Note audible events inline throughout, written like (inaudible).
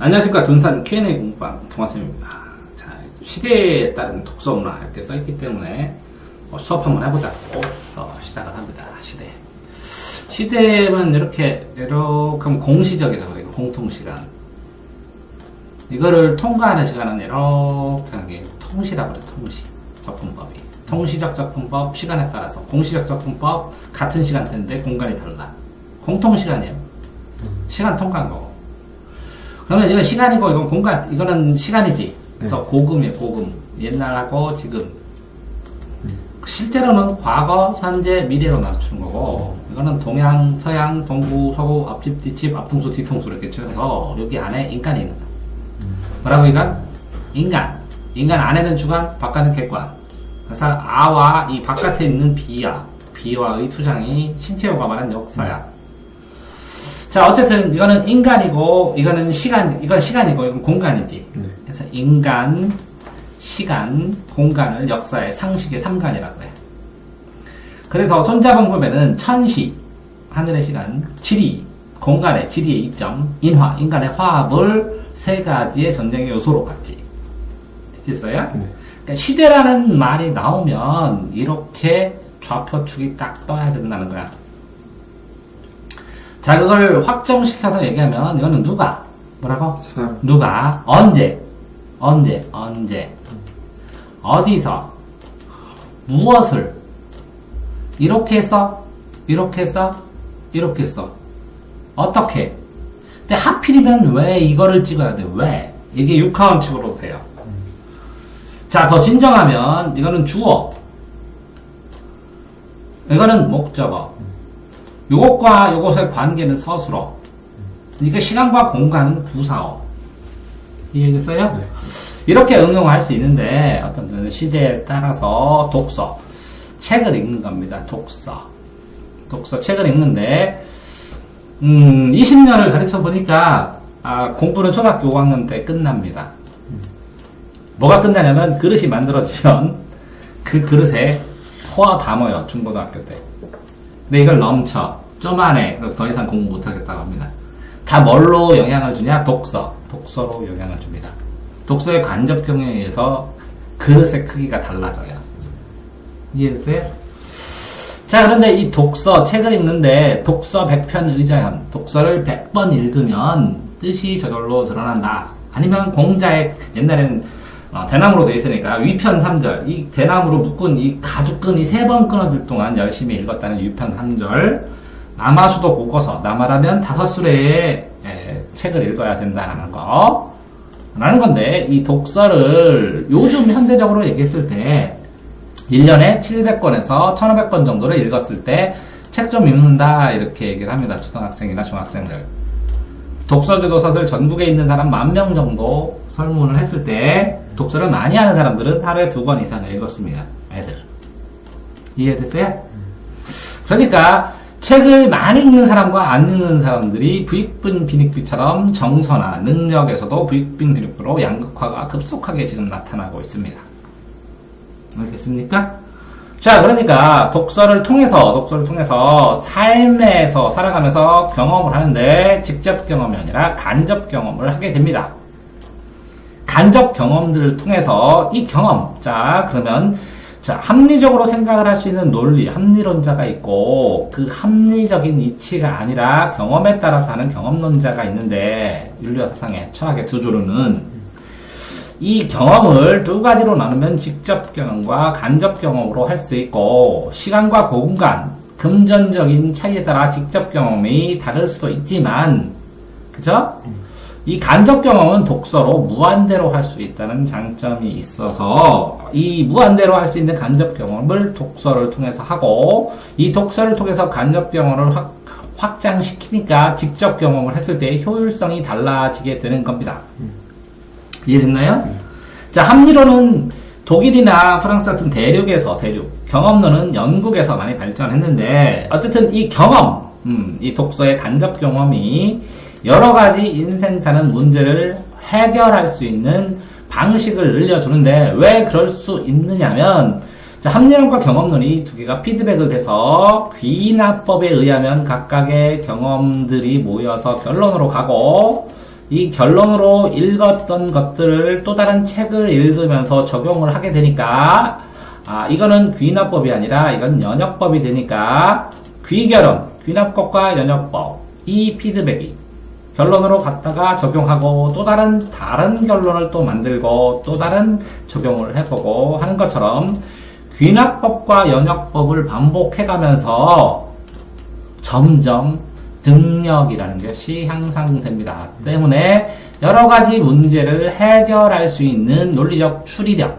안녕하십니까 dun산 Q&A 공방 동화쌤입니다. 자 시대에 따른 독서 문화 이렇게 써있기 때문에 어, 수업 한번 해보자고 어, 시작을 합니다. 시대 시대는 이렇게 이렇게 공시적이라고 그래요. 공통시간 이거를 통과하는 시간은 이렇게 하는 게 통시라고 그래요. 통시 접근법이 통시적 접근법 시간에 따라서 공시적 접근법 같은 시간대인데 공간이 달라 공통시간이에요. 시간 통과한 거고 그러면 이건 시간이고 이건 공간 이거는 시간이지. 그래서 고금이에요 고금. 옛날하고 지금. 실제로는 과거, 현재, 미래로 나눠주는 거고 이거는 동양, 서양, 동구, 서구, 앞집, 뒷집, 앞통수, 뒤통수 이렇게 치면서 여기 안에 인간이 있는 거. 뭐라고 이건? 인간. 인간 안에는 주관, 바깥은 객관. 그래서 아와 이 바깥에 있는 비야, 비와의 투장이 신체호가 말한 역사야. 자, 어쨌든 이거는 인간이고 이거는 시간, 이건 시간이고 이건 공간이지. 네. 그래서 인간, 시간, 공간을 역사의 상식의 삼간이라고 해. 그래서 손자봉법에는 천시, 하늘의 시간, 지리, 공간의 지리의 이점, 인화, 인간의 화합을 세 가지의 전쟁의 요소로 봤지. 됐어요? 네. 그러니까 시대라는 말이 나오면 이렇게 좌표축이 딱 떠야 된다는 거야. 자, 그걸 확정시켜서 얘기하면 이거는 누가 뭐라고? 사람 누가 언제 언제 언제 어디서 무엇을 이렇게 해서 이렇게 해서 이렇게 해서 어떻게 근데 하필이면 왜 이거를 찍어야 돼? 왜? 이게 육하원칙으로 돼요. 자, 더 진정하면 이거는 주어. 이거는 목적어. 요것과 요것의 관계는 서술어. 이게 시간과 공간은 부사어. 이해됐어요? 네. 이렇게 응용할 수 있는데 어떤 시대에 따라서 독서, 책을 읽는 겁니다. 독서. 독서, 책을 읽는데 음, 20년을 가르쳐 보니까 아, 공부는 초등학교 5학년 때 끝납니다. 뭐가 끝나냐면 그릇이 만들어지면 그 그릇에 포화 담아요. 중고등학교 때. 근데 이걸 넘쳐. 좀 안에. 더 이상 공부 못하겠다고 합니다. 다 뭘로 영향을 주냐? 독서. 독서로 영향을 줍니다. 독서의 간접 경영에 의해서 그릇의 크기가 달라져요. 이해되세요? 자, 그런데 이 독서, 책을 읽는데 독서 100편 의자현, 독서를 100번 읽으면 뜻이 저절로 드러난다. 아니면 공자의 옛날에는 어, 대나무로 되어 있으니까 위편 3절, 이 대나무로 묶은 이 가죽끈이 세 번 끊어질 동안 열심히 읽었다는 위편 3절, 남아수도 보고서, 남아라면 다섯 수레의 에, 책을 읽어야 된다는 거. 라는 건데, 이 독서를 요즘 현대적으로 얘기했을 때, 1년에 700권에서 1500권 정도를 읽었을 때, 책 좀 읽는다, 이렇게 얘기를 합니다. 초등학생이나 중학생들. 독서지도서들 전국에 있는 사람 만 명 정도 설문을 했을 때, 독서를 많이 하는 사람들은 하루에 두권 이상을 읽었습니다. 애들. 이해됐어요? 그러니까, 책을 많이 읽는 사람과 안 읽는 사람들이 부익분 빈익비처럼 정서나 능력에서도 부익분 빈익비로 양극화가 급속하게 지금 나타나고 있습니다. 알겠습니까? 자, 그러니까 독서를 통해서 독서를 통해서 삶에서 살아가면서 경험을 하는데 직접 경험이 아니라 간접 경험을 하게 됩니다. 간접 경험들을 통해서 이 경험, 자, 그러면 자, 합리적으로 생각을 할 수 있는 논리, 합리론자가 있고, 그 합리적인 이치가 아니라 경험에 따라서 하는 경험론자가 있는데, 윤리와 사상의 철학의 두 주로는, 이 경험을 두 가지로 나누면 직접 경험과 간접 경험으로 할 수 있고, 시간과 공간, 금전적인 차이에 따라 직접 경험이 다를 수도 있지만, 그죠? 이 간접 경험은 독서로 무한대로 할 수 있다는 장점이 있어서 이 무한대로 할 수 있는 간접 경험을 독서를 통해서 하고 이 독서를 통해서 간접 경험을 확, 확장시키니까 직접 경험을 했을 때 효율성이 달라지게 되는 겁니다. 이해됐나요? 자, 합리론은 독일이나 프랑스 같은 대륙에서 대륙, 경험론은 영국에서 많이 발전했는데 어쨌든 이 경험, 음, 이 독서의 간접 경험이 여러 가지 인생 사는 문제를 해결할 수 있는 방식을 늘려주는데 왜 그럴 수 있느냐면 자, 합리론과 경험론이 두 개가 피드백을 돼서 귀납법에 의하면 각각의 경험들이 모여서 결론으로 가고 이 결론으로 읽었던 것들을 또 다른 책을 읽으면서 적용을 하게 되니까 아 이거는 귀납법이 아니라 이건 연역법이 되니까 귀결론, 귀납법과 연역법 이 피드백이 결론으로 갔다가 적용하고 또 다른 다른 결론을 또 만들고 또 다른 적용을 해보고 하는 것처럼 귀납법과 연역법을 반복해가면서 점점 등력이라는 것이 향상됩니다. 때문에 여러 가지 문제를 해결할 수 있는 논리적 추리력,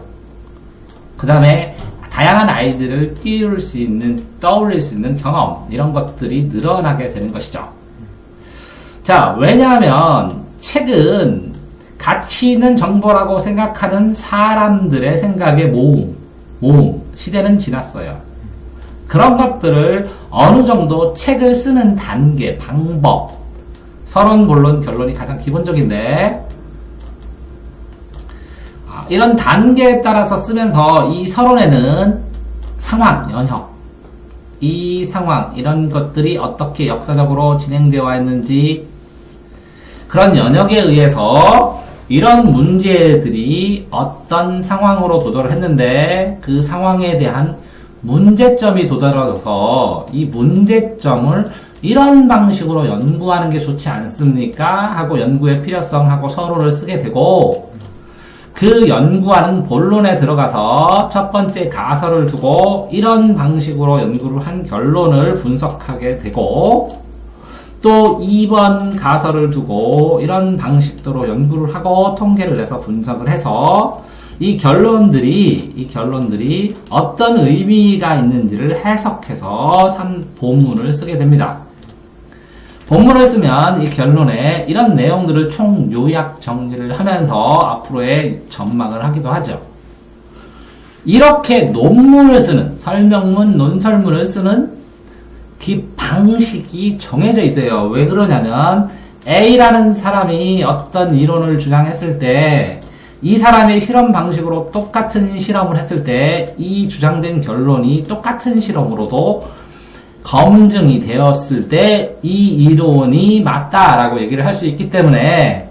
그 다음에 다양한 아이들을 띄울 수 있는, 떠올릴 수 있는 경험, 이런 것들이 늘어나게 되는 것이죠. 자, 왜냐하면 책은 가치 있는 정보라고 생각하는 사람들의 생각의 모음, 모음, 시대는 지났어요. 그런 것들을 어느 정도 책을 쓰는 단계, 방법, 서론, 본론, 결론이 가장 기본적인데, 아, 이런 단계에 따라서 쓰면서 이 서론에는 상황, 연혁, 이 상황, 이런 것들이 어떻게 역사적으로 진행되어 있는지, 그런 연역에 의해서 이런 문제들이 어떤 상황으로 도달을 했는데, 그 상황에 대한 문제점이 도달해서 이 문제점을 이런 방식으로 연구하는 게 좋지 않습니까? 하고 연구의 필요성하고 서로를 쓰게 되고 그 연구하는 본론에 들어가서 첫 번째 가설을 두고 이런 방식으로 연구를 한 결론을 분석하게 되고 또 2번 가설을 두고 이런 방식대로 연구를 하고 통계를 내서 분석을 해서 이 결론들이 이 결론들이 어떤 의미가 있는지를 해석해서 산 본문을 쓰게 됩니다. 본문을 쓰면 이 결론에 이런 내용들을 총 요약 정리를 하면서 앞으로의 전망을 하기도 하죠. 이렇게 논문을 쓰는 설명문, 논설문을 쓰는 그 방식이 정해져 있어요. 왜 그러냐면 A라는 사람이 어떤 이론을 주장했을 때 이 사람의 실험 방식으로 똑같은 실험을 했을 때 이 주장된 결론이 똑같은 실험으로도 검증이 되었을 때 이 이론이 맞다라고 얘기를 할 수 있기 때문에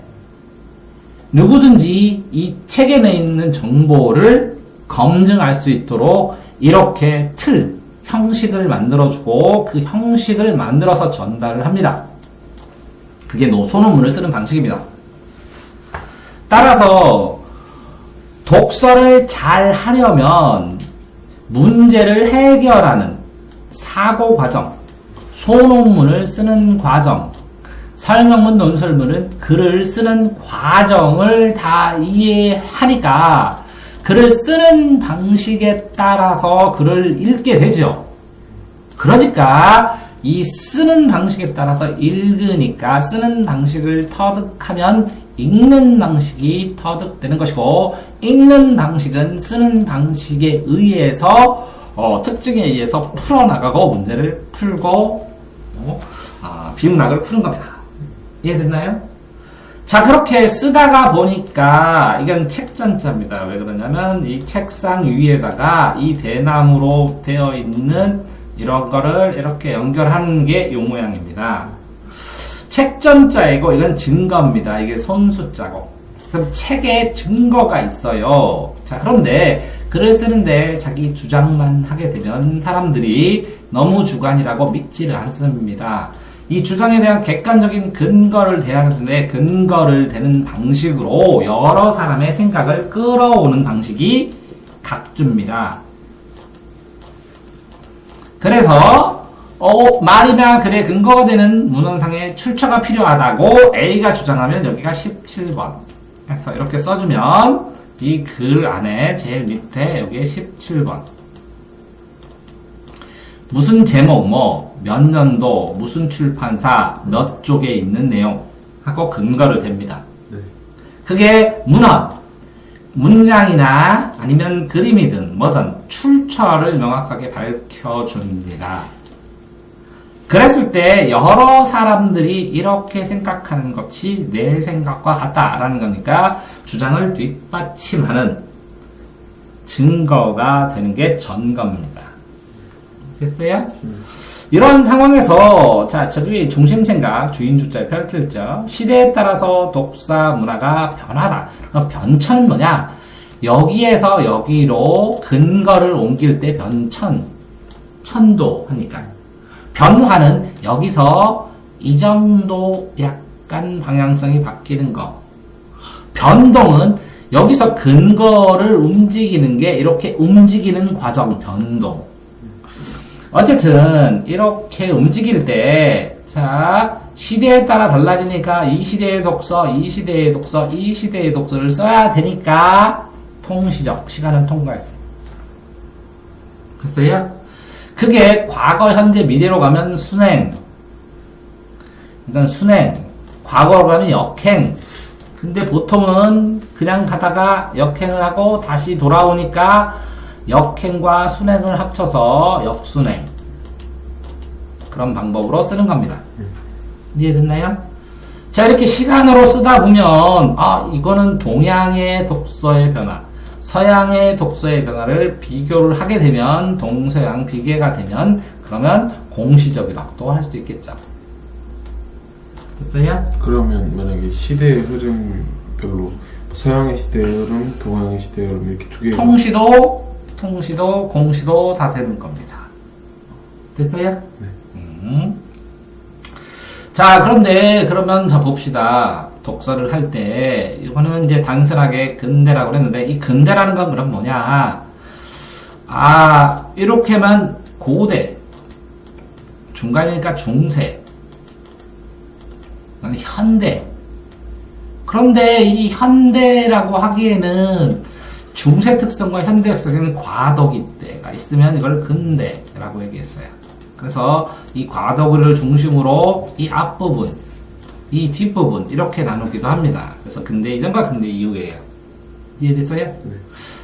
누구든지 이 책에 내 있는 정보를 검증할 수 있도록 이렇게 틀, 형식을 만들어주고 그 형식을 만들어서 전달을 합니다. 그게 노소논문을 쓰는 방식입니다. 따라서 독서를 잘 하려면 문제를 해결하는 사고 과정, 소논문을 쓰는 과정, 설명문, 논설문은 글을 쓰는 과정을 다 이해하니까 글을 쓰는 방식에 따라서 글을 읽게 되죠. 그러니까 이 쓰는 방식에 따라서 읽으니까 쓰는 방식을 터득하면 읽는 방식이 터득되는 것이고 읽는 방식은 쓰는 방식에 의해서 어, 특징에 의해서 풀어나가고 문제를 풀고 어, 아, 비문학을 푸는 겁니다. 이해됐나요? 자 그렇게 쓰다가 보니까 이건 책전자입니다. 왜 그러냐면 이 책상 위에다가 이 대나무로 되어 있는 이런 거를 이렇게 연결하는 게이 모양입니다. 책전자이고 이건 증거입니다. 이게 손수자고. 그럼 책에 증거가 있어요. 자 그런데 글을 쓰는데 자기 주장만 하게 되면 사람들이 너무 주관이라고 믿지를 않습니다. 이 주장에 대한 객관적인 근거를 대하는데 근거를 대는 방식으로 여러 사람의 생각을 끌어오는 방식이 각주입니다. 그래서 어, 말이나 글의 근거가 되는 문헌상의 출처가 필요하다고 A가 주장하면 여기가 17번. 그래서 이렇게 써주면 이 글 안에 제일 밑에 여기에 17번. 무슨 제목, 뭐, 몇 년도, 무슨 출판사, 몇 쪽에 있는 내용 하고 근거를 댑니다. 네. 그게 문헌, 문장이나 아니면 그림이든 뭐든 출처를 명확하게 밝혀줍니다. 그랬을 때 여러 사람들이 이렇게 생각하는 것이 내 생각과 같다라는 거니까 주장을 뒷받침하는 증거가 되는 게 전거입니다. 됐어요? 이런 상황에서 자 저기 중심 생각 주인 주자 펼칠죠. 시대에 따라서 독사 문화가 변하다. 변천은 뭐냐? 여기에서 여기로 근거를 옮길 때 변천 천도 하니까. 변화는 여기서 이 정도 약간 방향성이 바뀌는 거. 변동은 여기서 근거를 움직이는 게 이렇게 움직이는 과정 변동 어쨌든 이렇게 움직일 때 자 시대에 따라 달라지니까 이 시대의 독서, 이 시대의 독서, 이 시대의 독서를 써야 되니까 통시적 시간은 통과했어요. 됐어요? 그게 과거, 현재, 미래로 가면 순행. 일단 순행. 과거로 가면 역행. 근데 보통은 그냥 가다가 역행을 하고 다시 돌아오니까 역행과 순행을 합쳐서 역순행. 그런 방법으로 쓰는 겁니다. 이해됐나요? 자, 이렇게 시간으로 쓰다 보면, 아, 이거는 동양의 독서의 변화, 서양의 독서의 변화를 비교를 하게 되면, 동서양 비교가 되면, 그러면 공시적이라고도 할 수 있겠죠. 됐어요? 그러면 만약에 시대의 흐름별로 서양의 시대의 흐름, 동양의 시대의 흐름 이렇게 두 개. 통시도, 통시도, 공시도 다 되는 겁니다. 됐어요? 네. 음. 자, 그런데 그러면 자 봅시다. 독서를 할 때 이거는 이제 단순하게 근대라고 그랬는데 이 근대라는 건 그럼 뭐냐? 아, 이렇게만 고대 중간이니까 중세 현대 그런데 이 현대라고 하기에는 중세 특성과 현대 특성에는 과도기 때가 있으면 이걸 근대라고 얘기했어요. 그래서 이 과도기를 중심으로 이 앞부분, 이 뒷부분 이렇게 나누기도 합니다. 그래서 근대 이전과 근대 이후예요. 이해됐어요? 네.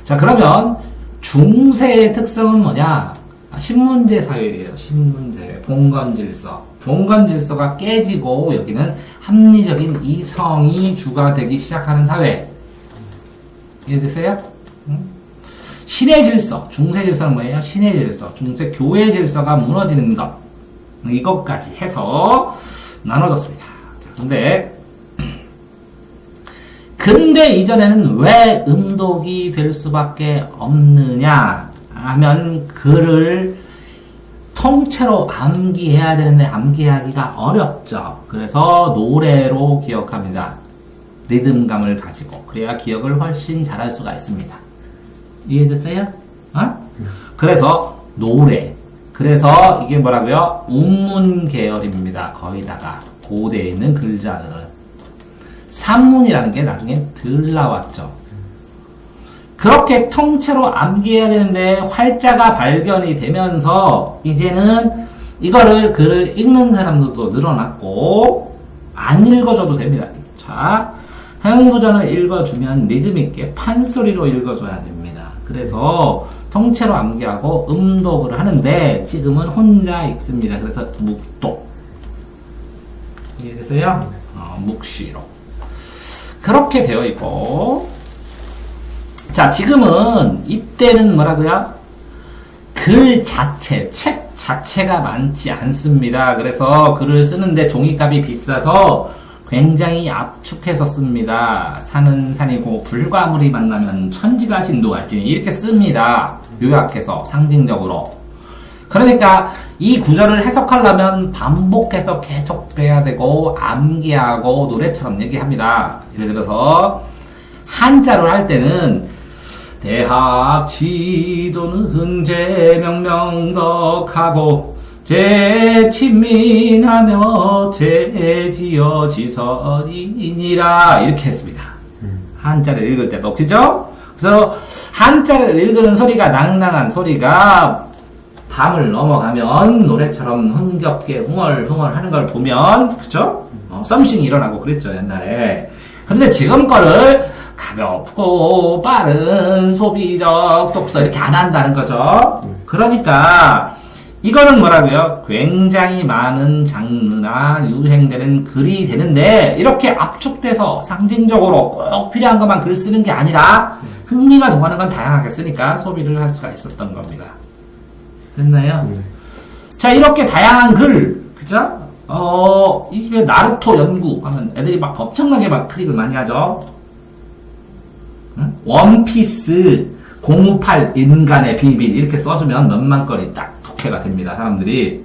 자 그러면 중세의 특성은 뭐냐? 아, 신문제 사회예요. 신문제, 봉건 질서. 봉건 질서가 깨지고 여기는 합리적인 이성이 주가 되기 시작하는 사회. 이해됐어요? 응? 신의 질서, 중세 질서는 뭐예요? 신의 질서, 중세 교회 질서가 무너지는 것. 이것까지 해서 나눠졌습니다. 자, 근데 (clears throat) 근대 이전에는 왜 음독이 될 수밖에 없느냐 하면 글을 통째로 암기해야 되는데 암기하기가 어렵죠. 그래서 노래로 기억합니다. 리듬감을 가지고 그래야 기억을 훨씬 잘할 수가 있습니다. 이해됐어요? 어? 그래서 노래. 그래서 이게 뭐라고요? 운문 계열입니다. 거의 다가 고대에 있는 글자들은 산문이라는 게 나중에 덜 나왔죠. 그렇게 통째로 암기해야 되는데 활자가 발견이 되면서 이제는 이거를 글을 읽는 사람들도 늘어났고 안 읽어줘도 됩니다. 자, 행구전을 읽어주면 리듬 있게 판소리로 읽어줘야 됩니다. 그래서 통째로 암기하고 음독을 하는데 지금은 혼자 읽습니다. 그래서 묵독. 이해됐어요? 어, 묵시로. 그렇게 되어 있고 자, 지금은 이때는 뭐라고요? 글 자체, 책 자체가 많지 않습니다. 그래서 글을 쓰는데 종이값이 비싸서 굉장히 압축해서 씁니다. 산은 산이고 불과물이 만나면 천지가 진도할지 이렇게 씁니다. 요약해서 상징적으로. 그러니까 이 구절을 해석하려면 반복해서 계속 빼야 되고 암기하고 노래처럼 얘기합니다. 예를 들어서 한자로 할 때는 대학 지도는 제명명덕하고 제 친민하며 제 지어 지선이니라 이렇게 했습니다. 한자를 읽을 때도 그죠? 그래서 한자를 읽는 소리가 낭낭한 소리가 밤을 넘어가면 노래처럼 흥겹게 흥얼흥얼 하는 걸 보면 그죠? 어, 썸씽이 일어나고 그랬죠 옛날에 그런데 지금 거를 가볍고 빠른 소비적 독서 이렇게 안 한다는 거죠. 그러니까 이거는 뭐라고요? 굉장히 많은 장르나 유행되는 글이 되는데 이렇게 압축돼서 상징적으로 꼭 필요한 것만 글 쓰는 게 아니라 흥미가 동하는 건 다양하게 쓰니까 소비를 할 수가 있었던 겁니다. 됐나요? 네. 자, 이렇게 다양한 글, 그죠? 어, 이게 나루토 연구 하면 애들이 막 엄청나게 막 클릭을 많이 하죠. 응? 원피스 058 인간의 비밀 이렇게 써주면 몇만 건이 딱 독해가 됩니다. 사람들이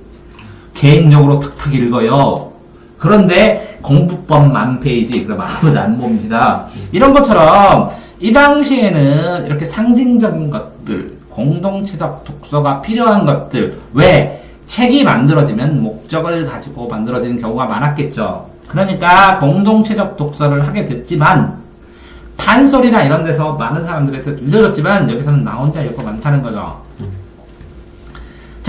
개인적으로 탁탁 읽어요. 그런데 공부법 만 페이지 그럼 아무도 안 봅니다. 이런 것처럼 이 당시에는 이렇게 상징적인 것들, 공동체적 독서가 필요한 것들, 왜 책이 만들어지면 목적을 가지고 만들어지는 경우가 많았겠죠. 그러니까 공동체적 독서를 하게 됐지만 판소리나 이런 데서 많은 사람들한테 들려줬지만 여기서는 나 혼자 읽고 많다는 거죠.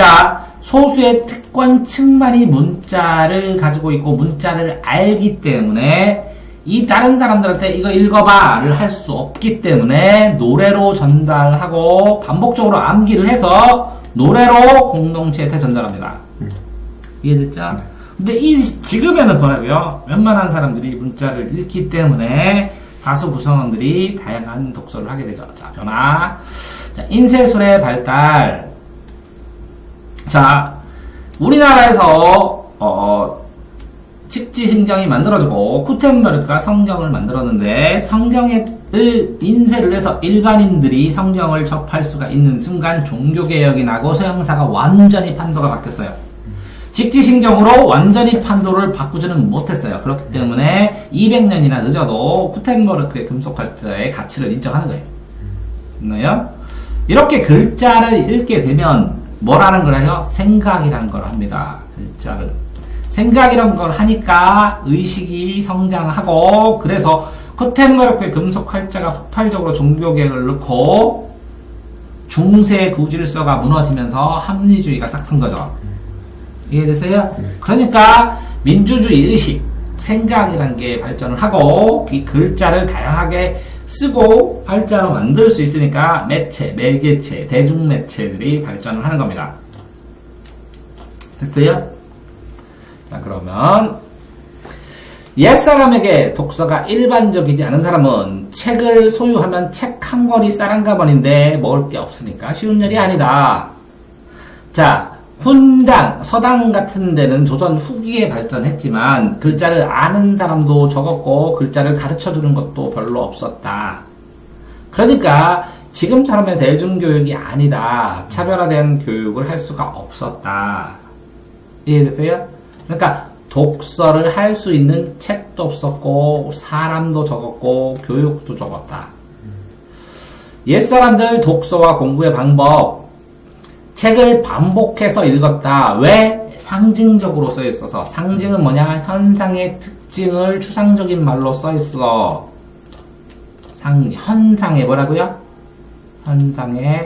자, 소수의 특권층만이 문자를 가지고 있고 문자를 알기 때문에 이 다른 사람들한테 이거 읽어봐를 할 수 없기 때문에 노래로 전달하고 반복적으로 암기를 해서 노래로 공동체한테 전달합니다. 이해됐죠? 근데 이 지금에는 뭐라고요? 웬만한 사람들이 문자를 읽기 때문에 다수 구성원들이 다양한 독서를 하게 되죠. 자, 변화. 자, 인쇄술의 발달. 자, 우리나라에서 어, 직지심경이 만들어지고 쿠텐베르크가 성경을 만들었는데 성경을 인쇄를 해서 일반인들이 성경을 접할 수가 있는 순간 종교개혁이 나고 서양사가 완전히 판도가 바뀌었어요. 직지신경으로 완전히 판도를 바꾸지는 못했어요. 그렇기 때문에 200년이나 늦어도 쿠텐버르크의 금속활자의 가치를 인정하는 거예요. 있나요? 이렇게 글자를 읽게 되면 뭐라는 걸 해요? 생각이라는 걸 합니다. 글자를. 생각이란 걸 하니까 의식이 성장하고 그래서 쿠텐버르크의 금속 활자가 폭발적으로 종교개혁을 넣고 중세 구질서가 무너지면서 합리주의가 싹튼 거죠. 이해되세요? 그러니까 민주주의 의식, 생각이란 게 발전을 하고 이 글자를 다양하게 쓰고 활자로 만들 수 있으니까 매체, 매개체, 대중매체들이 발전을 하는 겁니다. 됐어요? 자, 그러면 옛 사람에게 독서가 일반적이지 않은 사람은 책을 소유하면 책 한 권이 쌀 한 가번인데 먹을 게 없으니까 쉬운 일이 아니다. 자, 훈당, 서당 같은 데는 조선 후기에 발전했지만 글자를 아는 사람도 적었고 글자를 가르쳐 주는 것도 별로 없었다. 그러니까 지금처럼의 대중교육이 아니다. 차별화된 교육을 할 수가 없었다. 이해되세요? 그러니까 독서를 할 수 있는 책도 없었고 사람도 적었고 교육도 적었다. 옛사람들 독서와 공부의 방법 책을 반복해서 읽었다. 왜? 상징적으로 써 있어서. 상징은 뭐냐? 현상의 특징을 추상적인 말로 써 있어. 상, 현상의 뭐라고요? 현상의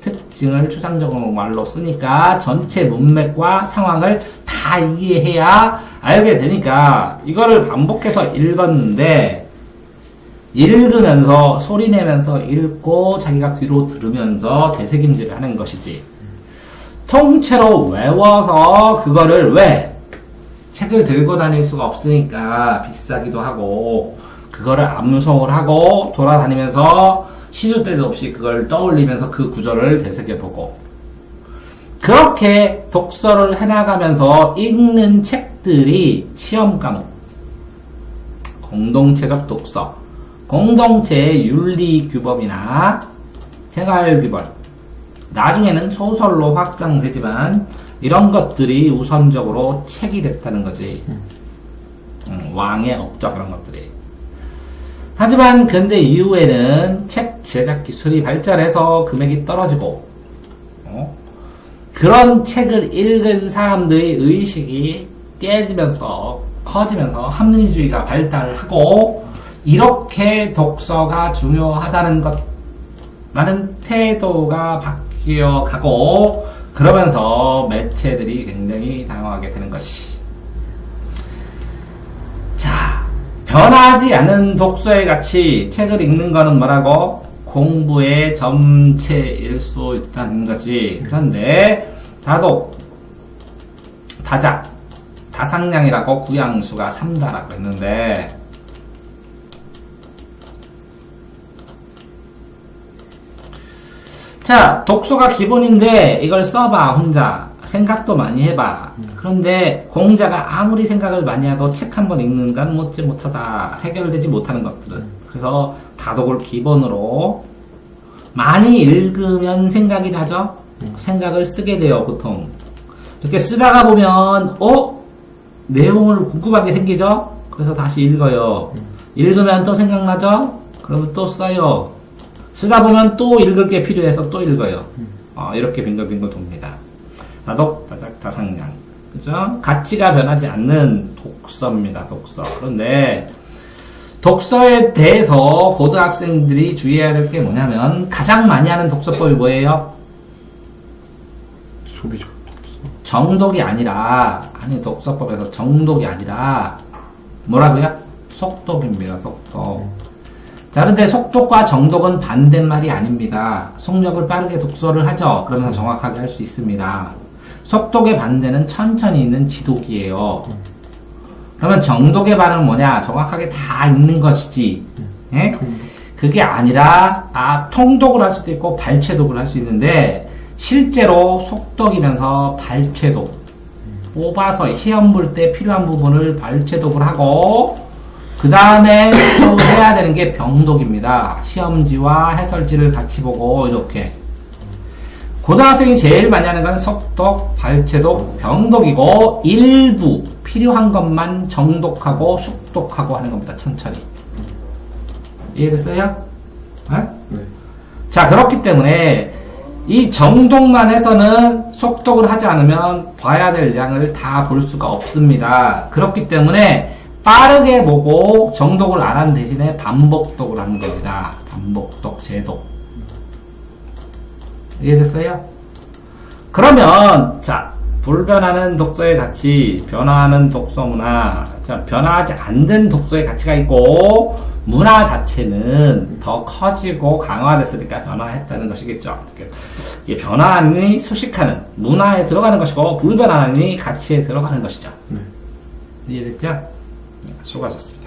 특징을 추상적으로 말로 쓰니까 전체 문맥과 상황을 다 이해해야 알게 되니까 이거를 반복해서 읽었는데 읽으면서 소리 내면서 읽고 자기가 귀로 들으면서 되새김질을 하는 것이지. 통째로 외워서 그거를 왜 책을 들고 다닐 수가 없으니까 비싸기도 하고 그거를 암송을 하고 돌아다니면서 시도 때도 없이 그걸 떠올리면서 그 구절을 되새겨보고 그렇게 독서를 해나가면서 읽는 책들이 시험 과목 공동체적 독서 공동체의 윤리 규범이나 생활 규범 나중에는 소설로 확장되지만 이런 것들이 우선적으로 책이 됐다는 거지. 음, 왕의 업적 그런 것들이. 하지만 근대 이후에는 책 제작 기술이 발전해서 금액이 떨어지고 어? 그런 책을 읽은 사람들의 의식이 깨지면서 커지면서 합리주의가 발달하고 이렇게 독서가 중요하다는 것 라는 태도가 바뀌 어 가고 그러면서 매체들이 굉장히 다양하게 되는 것이. 자 변하지 않은 독서의 가치 책을 읽는 거는 뭐라고? 공부의 점체일 수 있다는 거지. 그런데 다독 다작 다상량이라고 구양수가 3다라고 했는데 자, 독서가 기본인데 이걸 써봐 혼자 생각도 많이 해봐. 그런데 공자가 아무리 생각을 많이 해도 책 한 번 읽는 건 못지 못하다. 해결되지 못하는 것들은. 그래서 다독을 기본으로 많이 읽으면 생각이 나죠? 생각을 쓰게 돼요, 보통. 이렇게 쓰다가 보면, 어? 내용을 궁금한 게 생기죠? 그래서 다시 읽어요. 읽으면 또 생각나죠? 그러면 또 써요. 쓰다 보면 또 읽을 게 필요해서 또 읽어요. 어, 이렇게 빙글빙글 돕니다. 다독, 다작, 다상량. 그죠? 가치가 변하지 않는 독서입니다, 독서. 그런데, 독서에 대해서 고등학생들이 주의해야 될 게 뭐냐면, 가장 많이 하는 독서법이 뭐예요? 소비적 정독이 아니라, 아니, 독서법에서 정독이 아니라, 뭐라고요? 속독입니다, 속독. 자, 그런데 속독과 정독은 반대말이 아닙니다. 속력을 빠르게 독서를 하죠. 그러면서 정확하게 할 수 있습니다. 속독의 반대는 천천히 있는 지독이에요. 그러면 정독의 반은 뭐냐? 정확하게 다 읽는 것이지. 예? 그게 아니라, 아, 통독을 할 수도 있고, 발췌독을 할 수 있는데, 실제로 속독이면서 발췌독. 뽑아서 시험 볼 때 필요한 부분을 발췌독을 하고, 그 다음에 또 해야 되는 게 병독입니다. 시험지와 해설지를 같이 보고, 이렇게. 고등학생이 제일 많이 하는 건 속독, 발췌독, 병독이고, 일부 필요한 것만 정독하고 숙독하고 하는 겁니다. 천천히. 이해됐어요? 네? 네. 자, 그렇기 때문에 이 정독만 해서는 속독을 하지 않으면 봐야 될 양을 다 볼 수가 없습니다. 그렇기 때문에 빠르게 보고 정독을 안한 대신에 반복독을 하는 겁니다. 반복독, 재독. 이해됐어요? 그러면, 자, 불변하는 독서의 가치, 변화하는 독서 문화, 자, 변화하지 않는 독서의 가치가 있고, 문화 자체는 더 커지고 강화됐으니까 변화했다는 것이겠죠. 이게 변화하니 수식하는 문화에 들어가는 것이고, 불변하니 가치에 들어가는 것이죠. 네. 이해됐죠? 네, 수고하셨습니다.